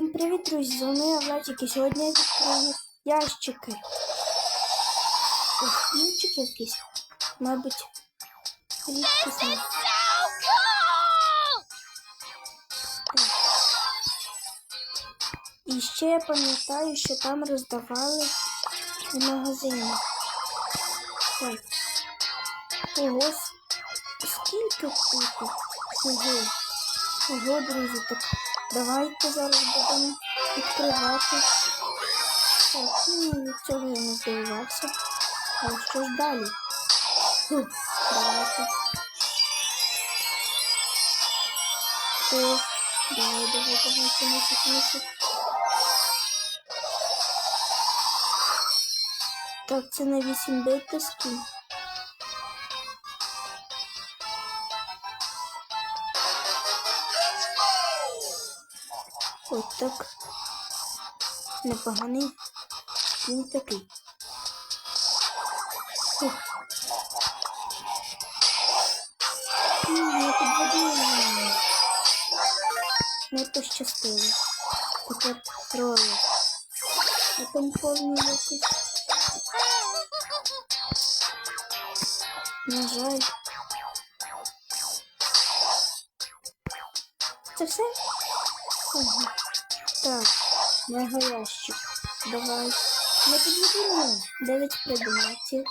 Всім привіт, друзі! З вами я Владик, і сьогодні я відкрию ящики. Ось кінчик якийсь, мабуть, рідкісний. І ще я пам'ятаю, що там роздавали в магазині. Так. Ого, скільки тут? Ого. Ого, друзі, так давайте зараз будемо відкривати. Так, ну, цього я не здивувався. А що ж далі? Фу, давайте. О, давай, давай, давай, тянися, тянися. Так, це на 8 бит скін. От так. Непоганий. Він такий. Фух. М, Не пощастило. Тепер троє. А там повні якось. На жаль. Це все? Ага. Так, мегаящик. Давай. Не підведи мене. 9 предметів.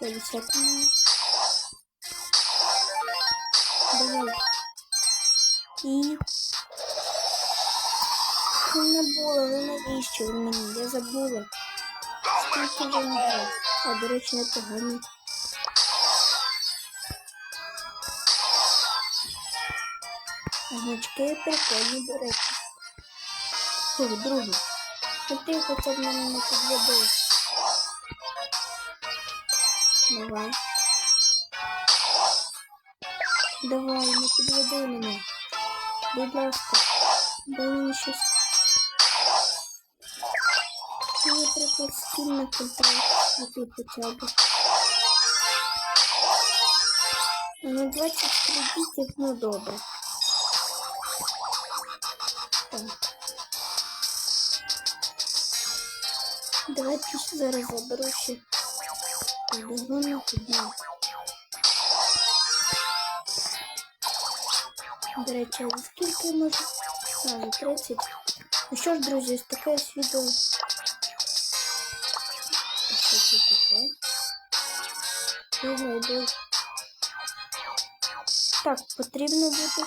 50. Давай. І... Не було, ну навіщо ви мені? Я забула. Скільки не грав. А, до речі, непогані. Значки прикольні, до речі. Фу, другий. Ну ти хоча б мене не підведи. Давай. Давай, не підведи мене. Будь ласка, дай мені щось. Ну, наприклад, стільно контроль. Який хоча б. Ну, 20 кредитів, ну добре. Давайте зараз заберу ще полігону підняв. До речі, скільки? А, за 30. Ну що ж, друзі, ось таке ось відео. Що це таке? Не знаю. Так, потрібно буде.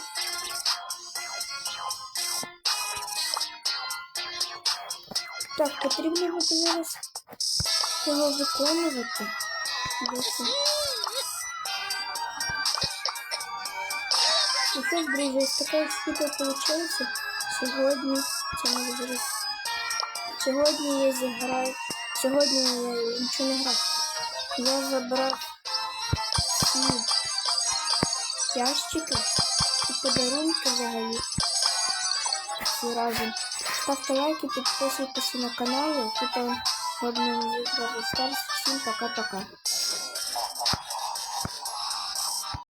Так, потрібно буде зараз його виконувати. Де це? Друзі, ось таке ось відео вийшло. Сьогодні, не зараз. Сьогодні я зіграю. Сьогодні я нічого не грав. Я забрав ці ящики і подарунки взагалі. Всі разом. Ставте лайки, підписуйтесь на канал. Тут одному з Старс. Всім пока-пока.